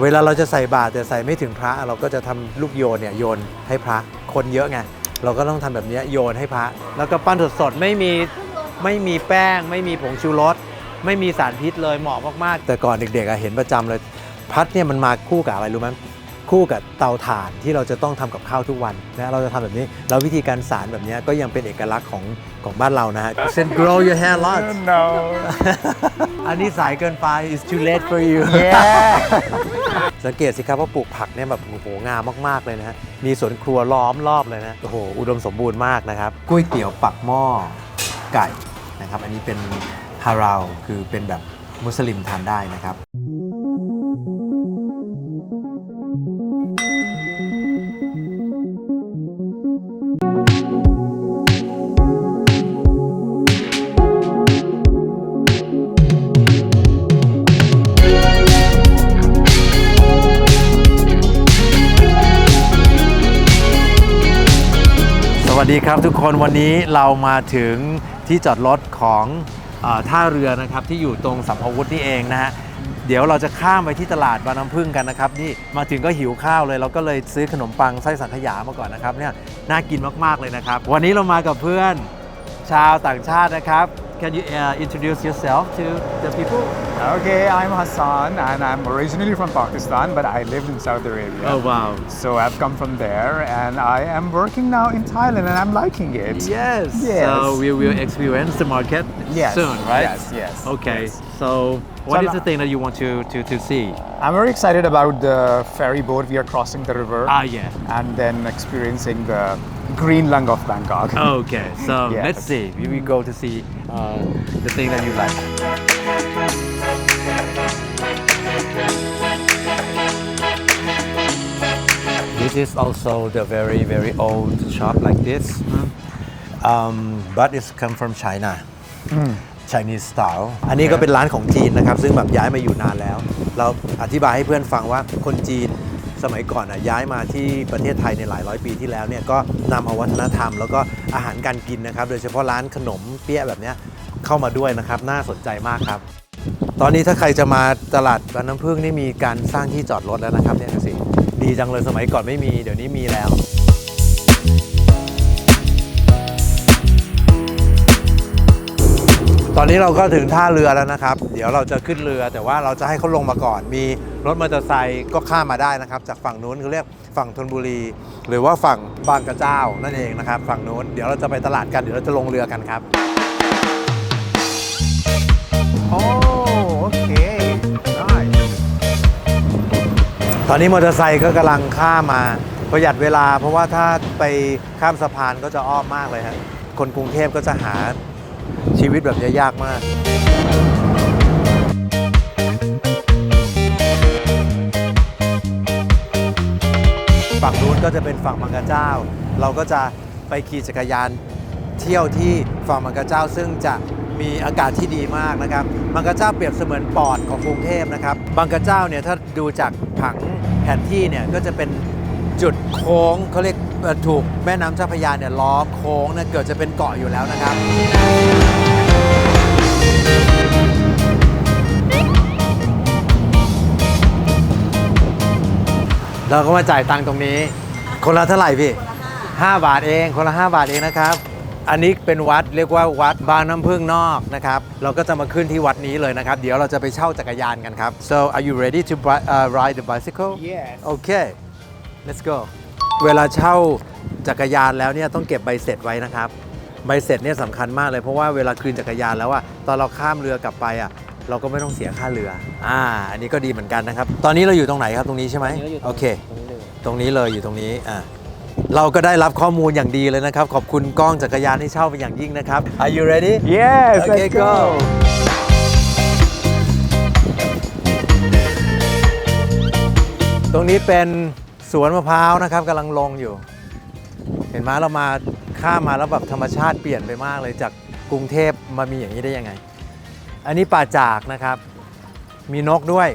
เวลาเราจะใส่บาตรแต่ใส่ไม่ถึงพระ เราก็จะทำลูกโยนเนี่ยโยนให้พระคนเยอะไงเราก็ต้องทำแบบนี้โยนให้พระ แล้วก็ปั้นสดๆไม่มีไม่มีแป้ง ไม่มีผงชูรสไม่มีสารพิษเลยเหมาะมากๆ แต่ก่อนเด็กๆเห็นประจำเลยพัดเนี่ยมันมาคู่กับอะไรรู้ไหมคู่กับเตาถ่านที่เราจะต้องทำกับข้าวทุกวันนะเราจะทำแบบนี้แล้ววิธีการสารแบบนี้ก็ยังเป็นเอกลักษณ์ของ ของบ้านเรานะฮะ Sen grow your hair lot No. อันนี้สายเกินไป it's too late for you Yeah. สังเกตสิครับว่าปลูกผักเนี่ยแบบโอ้โหงามมาก ๆ เลยนะฮะ มีสวนครัวล้อมรอบเลยนะโอ้โห อุดมสมบูรณ์มากนะครับก๋วยเตี๋ยวปักหม้อไก่นะครับ อันนี้เป็นฮาราวคือเป็นแบบมุสลิมทานได้นะครับ ดีครับทุกคนวันนี้เรามาถึงที่จอดรถของอท่าเรือนะครับที่อยู่ตรงสัมภวุธนี่เองนะฮะเดี๋ยวเราจะข้ามไปที่ตลาดบางน้ำพึ่งกันนะครับนี่มาถึงก็หิวข้าวเลย เราก็เลยซื้อขนมปังไส้สังขยามาก่อนนะครับเนี่ยน่ากินมากๆเลยนะครับ วันนี้เรามากับเพื่อนชาวต่างชาตินะครับ Can you uh, introduce yourself to the people Okay, I'm Hassan and I'm originally from Pakistan, but I lived in Saudi Arabia. Oh wow So I've come from there and I am working now in Thailand and I'm liking it. Yes. Yes. So we will experience the market Yes. soon, right? Yes, yes, Okay. yes. So what So is I'm- the thing that you want to, to, to see? I'm very excited about the ferry boat. We are crossing the river Ah, yeah. and then experiencing the green lung of Bangkok. Okay. So Yes. let's see. We will go to see uh, the thing that you like. This is also the very very old shop like this, um, but it's come from China. Chinese style อันนี้ก็เป็นร้านของจีนนะครับ ซึ่งแบบย้ายมาอยู่นานแล้ว เราอธิบายให้เพื่อนฟังว่าคนจีน สมัยก่อนอะย้ายมาที่ประเทศไทยในหลายร้อยปีที่แล้วเนี่ยก็นำเอาวัฒนธรรม แล้วก็อาหารการกินนะครับ โดยเฉพาะร้านขนมเปี๊ยะแบบเนี้ยเข้ามาด้วยนะครับ น่าสนใจมากครับ ตอนนี้ถ้าใครจะมาตลาดบางน้ำพึ่งนี่มีการสร้างที่จอดรถแล้วนะครับเนี่ยสิดีจังเลยสมัยก่อนไม่มีเดี๋ยวนี้มีแล้ว ตอนนี้เราก็ถึงท่าเรือแล้วนะครับ เดี๋ยวเราจะขึ้นเรือ แต่ว่าเราจะให้เขาลงมาก่อน มีรถมอเตอร์ไซค์ก็ข้ามมาได้นะครับ จากฝั่งนู้นเขาเรียกฝั่งธนบุรี หรือว่าฝั่งบางกระเจ้านั่นเองนะครับ ฝั่งนู้นเดี๋ยวเราจะไปตลาดกันเดี๋ยวเราจะลงเรือกันครับ Oh, okay. Nice. ตอนนี้มอเตอร์ไซค์ก็กำลังข้ามมาประหยัดเวลา เพราะว่าถ้าไปข้ามสะพานก็จะอ้อมมากเลยฮะคนกรุงเทพก็จะหา ชีวิตแบบนี้ยากมาก ฝั่งนู้นก็จะเป็นฝั่งบางกระเจ้า เราก็จะไปขี่จักรยานเที่ยวที่ฝั่งบางกระเจ้า ซึ่งจะมีอากาศที่ดีมากนะครับบางกระเจ้าเปรียบเสมือนปอดของกรุงเทพนะครับบางกระเจ้าเนี่ยถ้าดูจากผังแผนที่เนี่ยก็จะเป็นจุดโค้งเขาเรียกถูกแม่น้ำเจ้าพระยาเนี่ยล้อมโค้งเนี่ยเกิดจะเป็นเกาะอยู่แล้วนะครับ เราก็มาจ่ายตังค์ตรงนี้ คนละเท่าไหร่พี่5บาทเอง คนละ5บาทเองนะครับ อันนี้เป็นวัดเรียกว่าวัดบางน้ำพึ่งนอกนะครับ เราก็จะมาขึ้นที่วัดนี้เลยนะครับ เดี๋ยวเราจะไปเช่าจักรยานกันครับ so are you ready to bri- uh, ride the bicycle Yes. okay let's go เวลาเช่าจักรยานแล้วเนี่ยต้องเก็บใบเสร็จไว้นะครับ ใบเสร็จเนี่ยสำคัญมากเลยเพราะว่าเวลาคืนจักรยานแล้วอะตอนเราข้ามเรือกลับไปอะ เราก็ไม่ต้องเสียค่าเรือ อ่า อันนี้ก็ดีเหมือนกันนะครับ ตอนนี้เราอยู่ตรงไหนครับตรงนี้ใช่ไหมโอเค ตรงนี้เลยอยู่ตรงนี้ อะเราก็ได้รับข้อมูลอย่างดีเลยนะครับ ขอบคุณกล้องจักรยานที่เช่าเป็นอย่างยิ่งนะครับ Are you ready Yes, Okay, let's go. go. ตรงนี้เป็นสวนมะพร้าวนะครับกำลังลงอยู่ เห็นไหมเรามาข้ามมาแล้วแบบธรรมชาติเปลี่ยนไปมากเลยจากกรุงเทพมามีอย่างนี้ได้ยังไง อันนี้ป่าจากนะครับ มีนกด้วย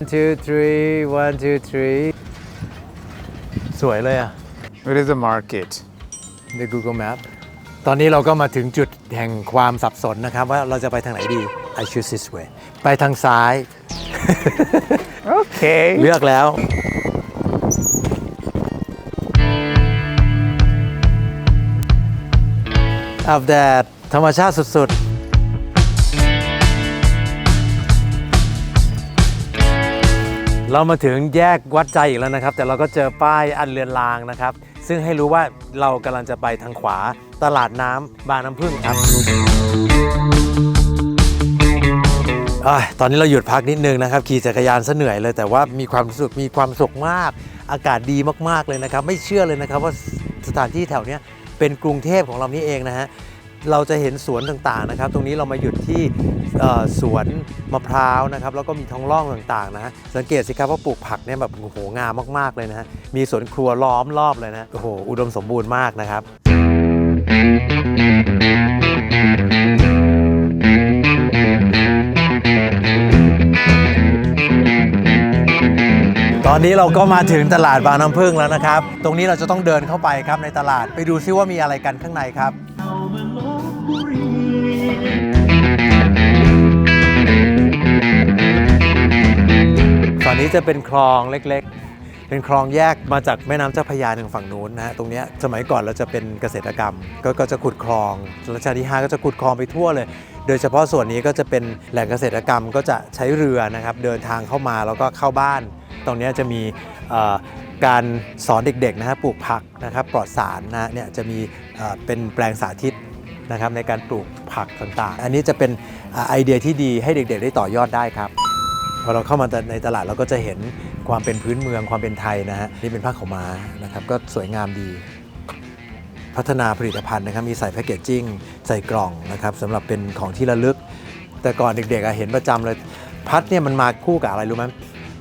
one two three one two three สวยเลยอะ Where is the market? ใน Google Map ตอนนี้เราก็มาถึงจุดแห่งความสับสนนะครับ ว่าเราจะไปทางไหนดี I choose this way ไปทางซ้าย Okay. เลือกแล้วอาบแดดธรรมชาติสุดๆ เรามาถึงแยกวัดใจอีกแล้วนะครับ แต่เราก็เจอป้ายอันเลือนลางนะครับ ซึ่งให้รู้ว่าเรากำลังจะไปทางขวาตลาดน้ำบางน้ำพึ่งครับอตอนนี้เราหยุดพักนิดนึงนะครับ ขี่จักรยานซะเหนื่อยเลย แต่ว่ามีความสุขมีความสุขมาก อากาศดีมากๆเลยนะครับ ไม่เชื่อเลยนะครับว่าสถานที่แถวเนี้ยเป็นกรุงเทพของเรานี่เองนะฮะ เราจะเห็นสวนต่างๆนะครับ ตรงนี้เรามาหยุดที่สวนมะพร้าวนะครับ แล้วก็มีท้องร่องต่างๆนะฮะสังเกตสิครับว่าปลูกผักเนี่ยแบบโอ้โหงามมากๆเลยนะฮะมีสวนครัวล้อมรอบเลยนะโอ้โหอุดมสมบูรณ์มากนะครับตอนนี้เราก็มาถึงตลาดบางน้ำพึ่งแล้วนะครับ ตรงนี้เราจะต้องเดินเข้าไปครับในตลาด ไปดูซิว่ามีอะไรกันข้างในครับ นี้จะเป็นคลองเล็กๆ เป็นคลองแยกมาจากแม่น้ำเจ้าพระยาทางฝั่งนู้นนะฮะตรงเนี้ยสมัยก่อนเราจะเป็นเกษตรกรรม ก็ก็จะขุดคลองรัชกาลที่5ก็จะขุดคลองไปทั่วเลย โดยเฉพาะส่วนนี้ก็จะเป็นแหล่งเกษตรกรรมก็จะใช้เรือนะครับเดินทางเข้ามาแล้วก็เข้าบ้าน ตรงเนี้ยจะมีเอ่อการสอนเด็กๆนะฮะปลูกผักนะครับปลอดสารนะฮะเนี่ยจะมีเอ่อเป็นแปลงสาธิต นะครับในการปลูกผักต่างๆ อันนี้จะเป็นอ่าไอเดียที่ดีให้เด็กๆ ได้ต่อยอดได้ครับ อเราเข้ามาในตลาดเราก็จะเห็นความเป็นพื้นเมืองความเป็นไทยนะฮะนี่เป็นผ้าขาวม้านะครับก็สวยงามดี พัฒนาผลิตภัณฑ์นะครับมีใส่แพคเกจจิ้งใส่กล่องนะครับสำหรับเป็นของที่ระลึก แต่ก่อนเด็กๆอะเห็นประจำเลยพัดเนี่ยมันมาคู่กับอะไรรู้ไหม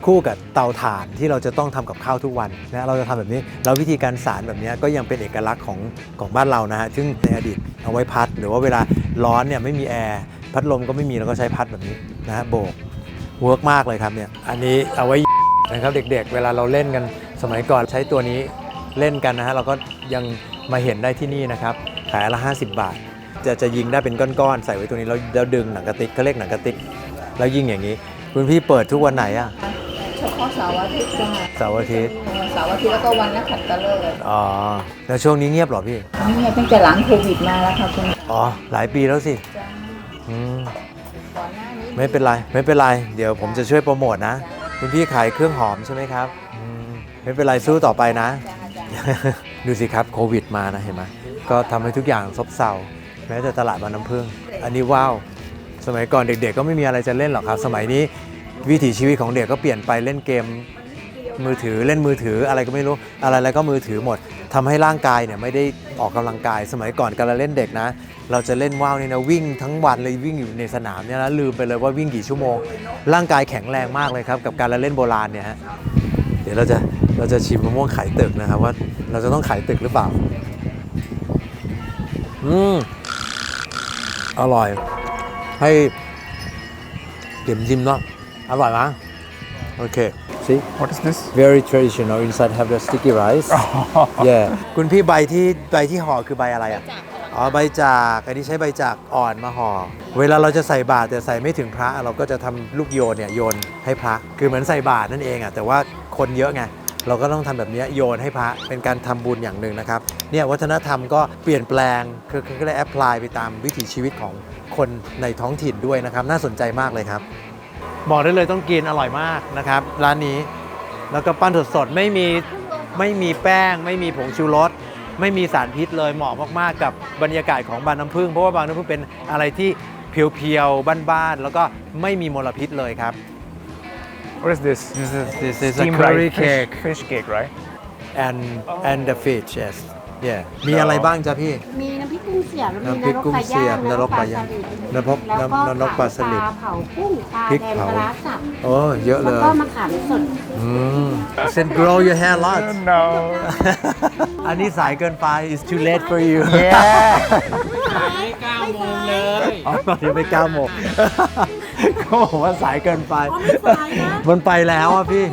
คู่กับเตาถ่านที่เราจะต้องทำกับข้าวทุกวันนะเราจะทำแบบนี้แล้ววิธีการสารแบบนี้ก็ยังเป็นเอกลักษณ์ของของบ้านเรานะฮะซึ่งในอดีตเอาไว้พัด หรือว่าเวลาร้อนเนี่ยไม่มีแอร์พัดลมก็ไม่มีเราก็ใช้พัดแบบนี้นะฮะโบก เวิร์กมากเลยครับเนี่ยอันนี้เอาไว้นะครับเด็กๆ เวลาเราเล่นกันสมัยก่อนใช้ตัวนี้เล่นกันนะฮะเราก็ยังมาเห็นได้ที่นี่นะครับขายอนละ50 บาท จะจะยิงได้เป็นก้อนๆใส่ไว้ตัวนี้แล้วแล้วดึงหนังกระติกเขาเรียกหนังกระติกแล้วยิงอย่างนี้คุณพี่เปิดทุกวันไหนอะเฉพาะเสาร์อาทิตย์จ้ะเสาร์อาทิตย์เสาร์อาทิตย์แล้วก็วันนักขัตฤกษ์อ๋อแล้วช่วงนี้เงียบเหรอพี่นี่ไงตั้งแต่หลังโควิดมาแล้วค่ะคุณอ๋อหลายปีแล้วสิจ้าอืมก่อนหน้านี้ ไม่เป็นไร ไม่เป็นไร เดี๋ยวผมจะช่วยโปรโมทนะ คุณพี่ขายเครื่องหอมใช่ไหมครับอืมไม่เป็นไรสู้ต่อไปนะ ดูสิครับโควิดมานะเห็นไหมก็ทำให้ทุกอย่างซบเซาแม้แต่ตลาดบางน้ำพึ่ง อันนี้ว้าว สมัยก่อนเด็กๆ ก็ไม่มีอะไรจะเล่นหรอกครับ สมัยนี้วิถีชีวิตของเด็กก็เปลี่ยนไปเล่นเกมมือถือเล่นมือถืออะไรก็ไม่รู้อะไรอะไรก็มือถือหมด ทำให้ร่างกายเนี่ยไม่ได้ออกกำลังกายสมัยก่อนการเล่นเด็กนะ เราจะเล่นว่าวนี่นะวิ่งทั้งวันเลยวิ่งอยู่ในสนามเนี่ยนะลืมไปเลยว่าวิ่งกี่ชั่วโมง ร่างกายแข็งแรงมากเลยครับกับการเล่นโบราณเนี่ยฮะเดี๋ยวเราจะเราจะชิมมะม่วงไข่ตึกนะครับว่าเราจะต้องไข่ตึกหรือเปล่าอืมอร่อย ให้เดี๋ยวชิมเนาะอร่อยมั้ยโอเค see What is this? very traditional inside have the sticky rice yeah คุณพี่ใบที่ใบที่ห่อคือใบอะไรอะอ๋อใบจากอันนี้ใช้ใบจากอ่อนมาห่อเวลาเราจะใส่บาตรแต่ใส่ไม่ถึงพระเราก็จะทำลูกโยนเนี่ยโยนให้พระ คือเหมือนใส่บาตรนั่นเองอะแต่ว่าคนเยอะไงเราก็ต้องทำแบบเนี้ยโยนให้พระเป็นการทำบุญอย่างหนึ่งนะครับเนี่ยวัฒนธรรมก็เปลี่ยนแปลงคือคือก็เลยแอพพลายไปตามวิถีชีวิตของคนในท้องถิ่นด้วยนะครับ น่าสนใจมากเลยครับ บอกได้เลยต้องกินอร่อยมากนะครับ ร้านนี้แล้วก็ปั้นสดๆไม่มีไม่มีแป้ง ไม่มีผงชูรสไม่มีสารพิษเลยเหมาะมากๆ กับบรรยากาศของบางน้ำพึ่งเพราะว่าบางน้ำพึ่งเป็นอะไรที่เพียวๆบ้านๆแล้วก็ไม่มีมลพิษเลยครับ What is this? This is this is a Steamed curry rice fish, cake fish cake, right? and and the fish yes yeah มีอะไรบ้างจ๊ะพี่ มีน้ำพริกกุ้งเสียบแล้วมีน้ำพริกกุ้งเสียบนรกปลาย่างนรกแล้วก็นรกปลาสลิดปลาเผากุ้งปลาพริกแดงเผาปลาร้าสับโอ้เยอะเลแล้วยก็มะขามสด อืม Said grow your hair lot No. อันนี้สายเกินไป it's too late for you Yeah. อ๋อตอนนี้ไป9โมงเขาบอกว่าสายเกินไปไม่สายนะมันไปแล้วอะพี่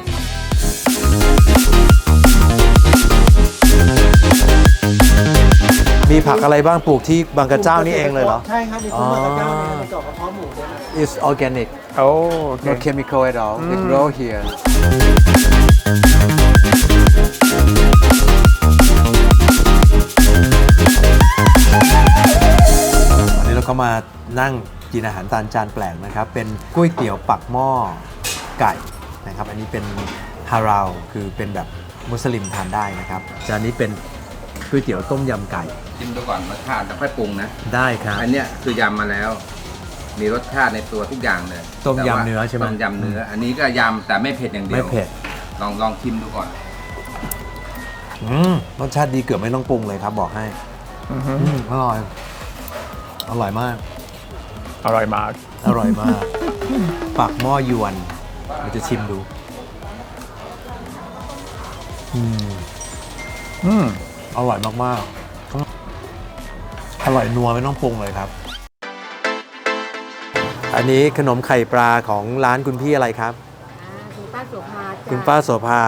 มีผักอะไรบ้างปลูกที่บางกระเจ้านี่เองเลยเหรอ ใช่ครับมีต้นมะกระเจ้าเนี่ยในเกาะกระเพาะหมูด้วยนะ It's organic Oh, no okay. chemical at all they grow here วันนี้เราก็มานั่งกินอาหารตานจานแปลกนะครับ เป็นก๋วยเตี๋ยวปักหม้อไก่นะครับ อันนี้เป็นฮาราวคือเป็นแบบมุสลิมทานได้นะครับ จานนี้เป็น ก๋วยเตี๋ยวต้มยำไก่ ชิมดูก่อนรสชาติแล้วค่อยปรุงนะ ได้ครับ อันเนี้ยคือยำมาแล้ว มีรสชาติในตัวทุกอย่างเลยต้มยำแต่ว่าเนื้อใช่ไหม ต้มยำเนื้อ อันนี้ก็ยำแต่ไม่เผ็ดอย่างเดียวไม่เผ็ดลองลองชิมดูก่อน อืมรสชาติดีเกือบไม่ต้องปรุงเลยครับบอกให้อือฮึอืมอร่อย อร่อยมาก อร่อยมาก อร่อยมากปักหม้อยวนเราจะชิมดู อืม อืม อร่อยมากๆ อร่อยนัวไม่ต้องปรุงเลยครับ อันนี้ขนมไข่ปลาของร้านคุณพี่อะไรครับ คุณป้าโสภาจ้ะคุณป้าโสภา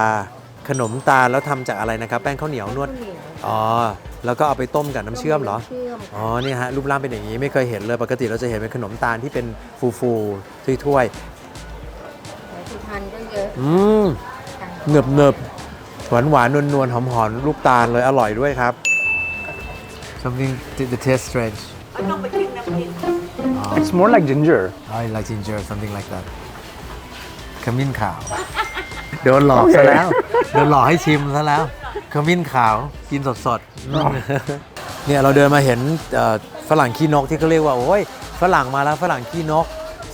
ขนมตาลแล้วทำจากอะไรนะครับ แป้งข้าวเหนียวนวด ข้าวเหนียวอ๋อ แล้วก็เอาไปต้มกับน้ำเชื่อมเหรอ เชื่อมอ๋อเนี่ยฮะรูปร่างเป็นอย่างนี้ไม่เคยเห็นเลย ปกติเราจะเห็นเป็นขนมตาลที่เป็นฟูๆถ้วยของสุพรรณก็เยอะๆอืมเนืบเนืบ หวานหวานนวลนวลหอมหอมลูกตาลเลยอร่อยด้วยครับ something the taste strange It's more like ginger. I like ginger something like that ขมิ้นขาวโดนหลอกซะแล้วโดนหลอกให้ชิมซะแล้วขมิ้นขาวกินสดๆเนี่ยเราเดินมาเห็นเอ่อฝรั่งขี้นกที่เขาเรียกว่าโอ้ยฝรั่งมาแล้วฝรั่งขี้นก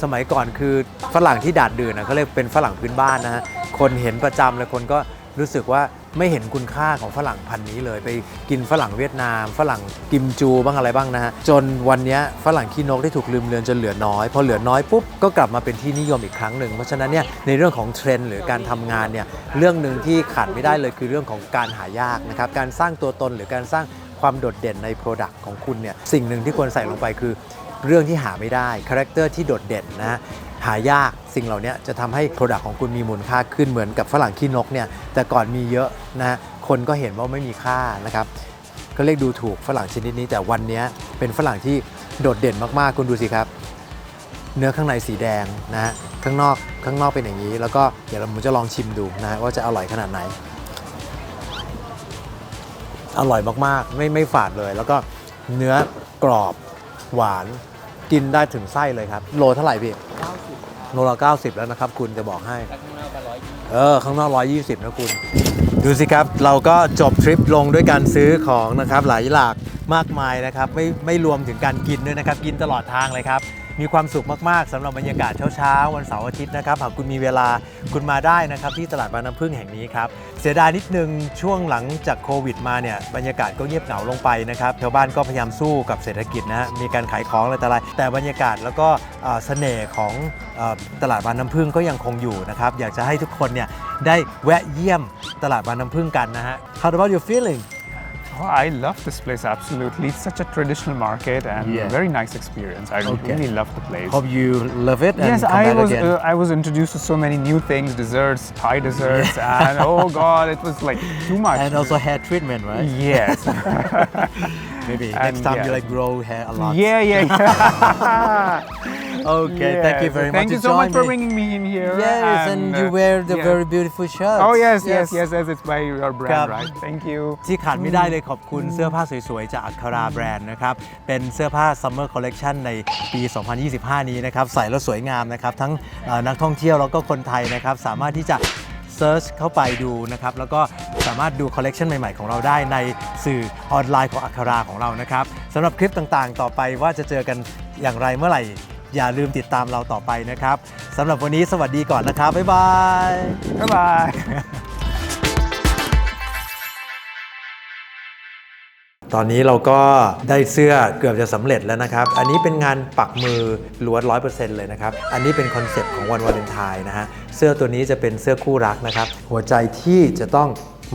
สมัยก่อนคือฝรั่งที่ดาดดื่นนะเขาเรียกเป็นฝรั่งพื้นบ้านนะฮะคนเห็นประจำเลยคนก็ รู้สึกว่าไม่เห็นคุณค่าของฝรั่งพันธุ์นี้เลย ไปกินฝรั่งเวียดนาม ฝรั่งกิมจูบ้างอะไรบ้างนะฮะจนวันนี้ฝรั่งขี้นกได้ถูกลืมเลือนจนเหลือน้อย พอเหลือน้อยปุ๊บก็กลับมาเป็นที่นิยมอีกครั้งหนึ่งเพราะฉะนั้นเนี่ยในเรื่องของเทรนด์หรือการทำงานเนี่ยเรื่องหนึ่งที่ขาดไม่ได้เลยคือเรื่องของการหายากนะครับการสร้างตัวตนหรือการสร้างความโดดเด่นใน Product ของคุณเนี่ยสิ่งหนึ่งที่ควรใส่ลงไปคือ เรื่องที่หาไม่ได้คาแรคเตอร์ที่โดดเด่นนะหายากสิ่งเหล่านี้จะทำให้ Product ของคุณมีมูลค่าขึ้นเหมือนกับฝรั่งขี้นกเนี่ยแต่ก่อนมีเยอะนะคนก็เห็นว่าไม่มีค่านะครับก็เรียกดูถูกฝรั่งชนิดนี้ แต่วันนี้เป็นฝรั่งที่โดดเด่นมากๆ คุณดูสิครับ เนื้อข้างในสีแดงนะฮะข้างนอกข้างนอกเป็นอย่างนี้ แล้วก็เดี๋ยวผมจะลองชิมดูนะว่าจะอร่อยขนาดไหน อร่อยมากๆ ไม่ไม่ฝาดเลย แล้วก็เนื้อกรอบหวาน กินได้ถึงไส้เลยครับ โลเท่าไหร่พี่โลละ90 แล้วนะครับ คุณจะบอกให้ เออ ข้างนอก 120 นะคุณ ดูสิครับ เราก็จบทริปลงด้วยการซื้อของนะครับ หลายหลากมากมายนะครับ ไม่ไม่รวมถึงการกินด้วยนะครับ กินตลอดทางเลยครับ มีความสุขมากๆสำหรับบรรยากาศเช้าๆ วันเสาร์อาทิตย์นะครับหากคุณมีเวลาคุณมาได้นะครับที่ตลาดบางน้ำพึ่งแห่งนี้ครับเสียดายนิดนึงช่วงหลังจากโควิดมาเนี่ยบรรยากาศก็เงียบเหงาลงไปนะครับชาวบ้านก็พยายามสู้กับเศรษฐกิจนะมีการขายของอะไรต่ออะไรแต่บรรยากาศแล้วก็เสน่ห์ของอตลาดบางน้ำพึ่งก็ยังคงอยู่นะครับอยากจะให้ทุกคนเนี่ยได้แวะเยี่ยมตลาดบางน้ำพึ่งกันนะฮะ How about your feeling Oh, I love this place absolutely. It's such a traditional market and Yeah. very nice experience. I Okay. really love the place. Hope you love it and yes, I was uh, I was introduced to so many new things, desserts, Thai desserts, and oh god, it was like too much. and also hair treatment right yes. maybe And next time you like grow hair a lot yeah, yeah. yeah. okay thank you Yes, very Thank much you to so much join for me. bringing me in here. Yes, and, you uh, wear the yeah. very beautiful shirt. Oh yes, yes, yes, yes. It's by your brand, Cup. right? Thank you. ที่ขาดไม่ได้เลยขอบคุณเสื้อผ้าสวยๆ จากอัคราแบรนด์นะครับ เป็นเสื้อผ้า Summer Collection ในปี 2025 นี้นะครับ ใส่แล้วสวยงามนะครับ ทั้งเอ่อนักท่องเที่ยวแล้วก็คนไทยนะครับ สามารถที่จะเซิร์ชเข้าไปดูนะครับ แล้วก็สามารถดูคอลเลกชันใหม่ ๆ ของเราได้ในสื่อออนไลน์ของอัคราของเรานะครับสำหรับคลิปต่างๆ ต่อไปว่าจะเจอกันอย่างไรเมื่อไหร่ อย่าลืมติดตามเราต่อไปนะครับสำหรับวันนี้สวัสดีก่อนนะครับ บ๊ายบาย Bye bye. ตอนนี้เราก็ได้เสื้อเกือบจะสำเร็จแล้วนะครับ อันนี้เป็นงานปักมือล้วนร้อยเปอร์เซ็นต์เลยนะครับ อันนี้เป็นคอนเซปต์ของวันวาเลนไทน์นะฮะ เสื้อตัวนี้จะเป็นเสื้อคู่รักนะครับ หัวใจที่จะต้อง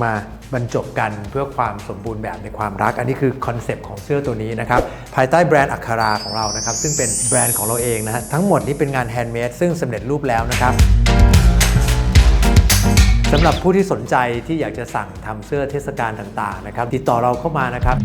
มาบรรจบกันเพื่อความสมบูรณ์แบบในความรัก อันนี้คือคอนเซปต์ของเสื้อตัวนี้นะครับ ภายใต้แบรนด์อัคราของเรานะครับ ซึ่งเป็นแบรนด์ของเราเองนะฮะทั้งหมดนี้เป็นงานแฮนด์เมดซึ่งสำเร็จรูปแล้วนะครับสำหรับผู้ที่สนใจที่อยากจะสั่งทำเสื้อเทศกาลต่างๆนะครับ ติดต่อเราเข้ามานะครับ